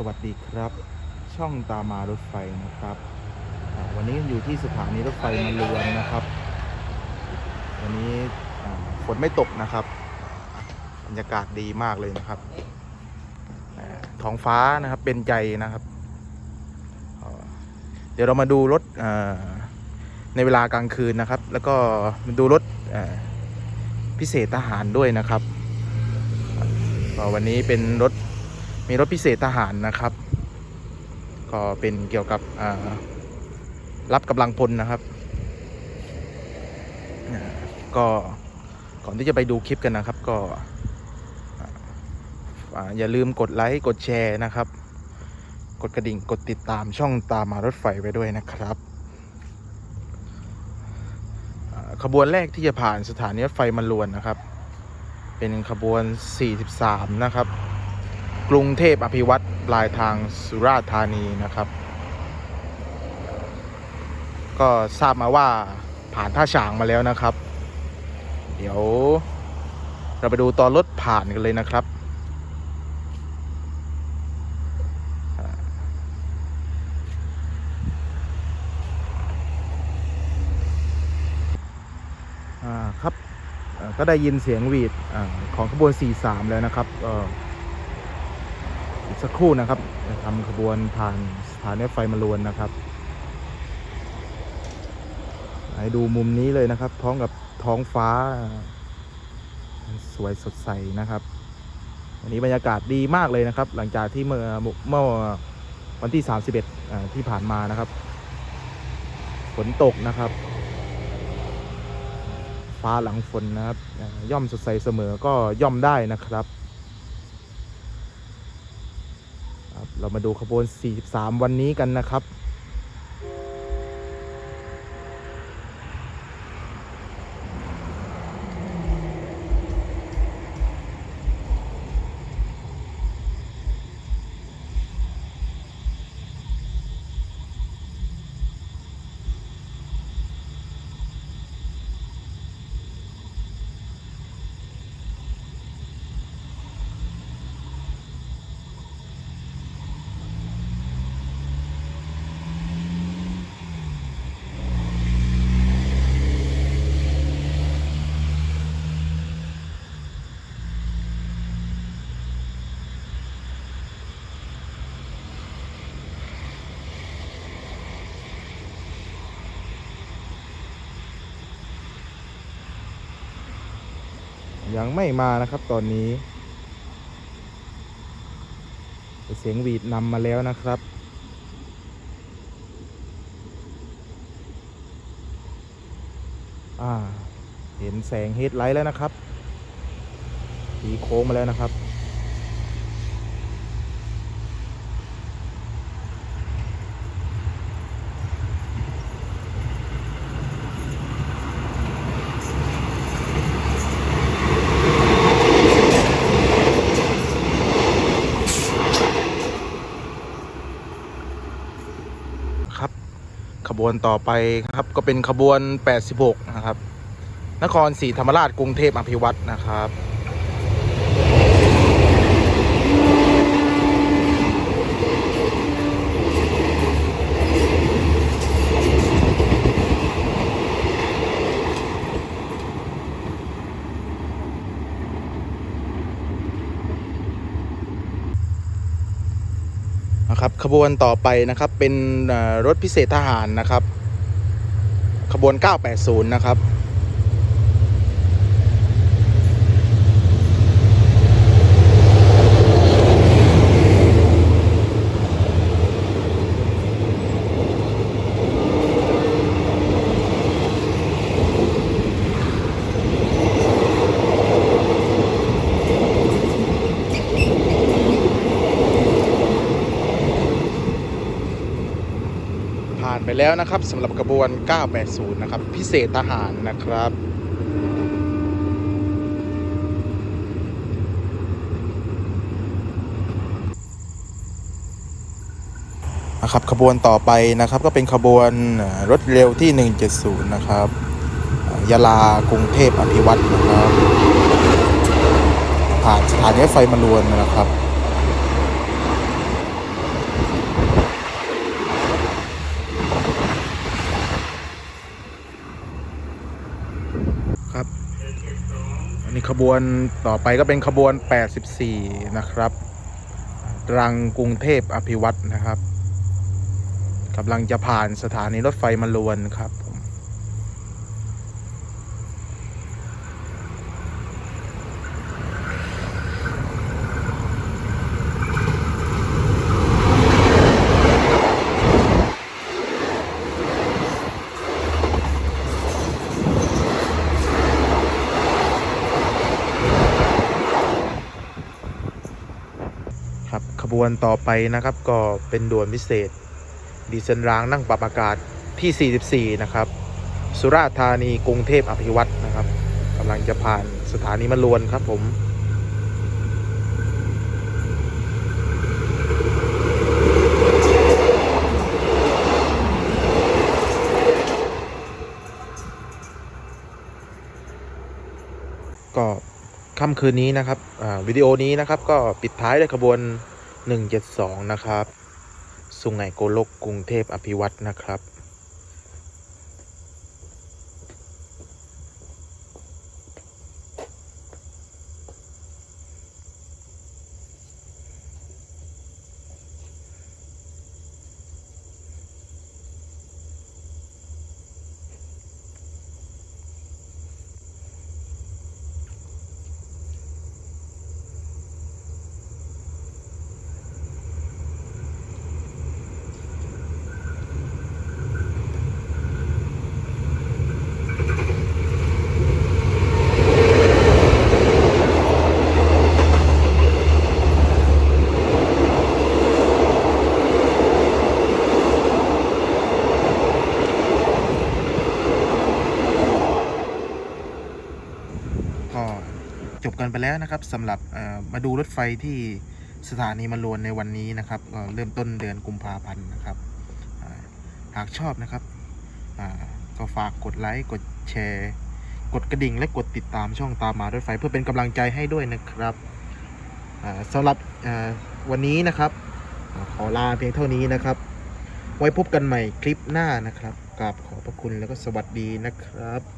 สวัสดีครับ ช่องตามารถไฟนะครับ วันนี้อยู่ที่สถานีรถไฟมาเรือนนะครับ วันนี้ฝนไม่ตกนะครับบรรยากาศดีมากเลยนะครับท้องฟ้านะครับเป็นใจนะครับ เดี๋ยวเรามาดูรถในเวลากลางคืนนะครับ แล้วก็มาดูรถพิเศษทหารด้วยนะครับวันนี้เป็นรถ มีรถพิเศษทหารนะครับ ก็เป็นเกี่ยวกับรับกำลังพลนะครับ ก็ก่อนที่จะไปดูคลิปกันนะครับ ก็ออย่าลืมกดไลค์กดแชร์นะครับ กดกระดิ่งกดติดตามช่องตามมารถไฟไว้ด้วยนะครับขบวนแรกที่จะผ่านสถานีรถไฟมันลวนนะครับ เป็นขบวน 43 นะครับ กรุงเทพอภิวัตรปลายทางสุราษฎร์ธานีนะครับ ก็ทราบมาว่าผ่านท่าฉางมาแล้วนะครับ เดี๋ยวเราไปดูตอนรถผ่านกันเลยนะครับ อ่าครับก็ได้ยินเสียงวีดอของขบวน 43 แล้วนะครับก็อีก สักครู่นะครับจะทำขบวนผ่านสถานีไฟมาลวนนะครับให้ดูมุมนี้เลยนะครับ พร้อมกับท้องฟ้า สวยสดใสนะครับวันนี้บรรยากาศดีมากเลยนะครับ หลังจากที่เมื่อเมื่อวันที่ 31อ่าที่ผ่านมานะครับ ฝนตกนะครับ ฟ้าหลังฝนนะครับ ย่อมสดใสเสมอก็ย่อมได้นะครับ ครับ เรามาดูขบวน 43 วันนี้กันนะครับ ยังไม่มานะครับตอนนี้เสียงหวีดนำมาแล้วนะครับอ่าเห็นแสงเฮดไลท์แล้วนะครับตีโค้งมาแล้วนะครับข บวนต่อไปครับ ก็เป็นขบวน 86 นะครับ นครศรีธรรมราชกรุงเทพอภิวัตนะครับ ขบวนต่อไปนะครับเป็นรถพิเศษทหารนะครับ ขบวน 980 นะครับ แล้วนะครับสำหรับกระบวน 980 นะครับ พิเศษทหารนะครับนะครับขบวนต่อไปนะครับก็เป็นขบวนรถเร็วที่ 170 นะครับยาลากรุงเทพอภิวัตรนะครับ ผ่านสถานีรถไฟมาลวนนะครับ ขบวนต่อไปก็เป็นขบวน 84 นะครับตรังกรุงเทพอภิวัตนะครับกำลังจะผ่านสถานีรถไฟมลวนครับ วนต่อไปนะครับ ก็เป็นด่วนพิเศษ ดีเซลรางนั่งปรับอากาศที่ 44 นะครับ สุราษฎร์ธานีกรุงเทพอภิวัตนะครับกำลังจะผ่านสถานีมะลวนครับผมก็ค่ำคืนนี้นะครับวิดีโอนี้นะครับก็ปิดท้ายด้วยขบวน 172 นะครับ สุงไหงโกลกกรุงเทพอภิวัตนะครับ ก็จบ กันไปแล้วนะครับสำหรับมาดูรถไฟที่สถานีมะลวนในวันนี้นะครับก็เริ่มต้นเดือนกุมภาพันธ์นะครับหากชอบนะครับก็ฝากกดไลค์กดแชร์ กดกระดิ่งและกดติดตามช่องตามมารถไฟเพื่อเป็นกำลังใจให้ด้วยนะครับอ่าสำหรับวันนี้นะครับอขอลาเพียงเท่านี้นะครับ ไว้พบกันใหม่คลิปหน้านะครับกราบขอบพระคุณแล้วก็สวัสดีนะครับ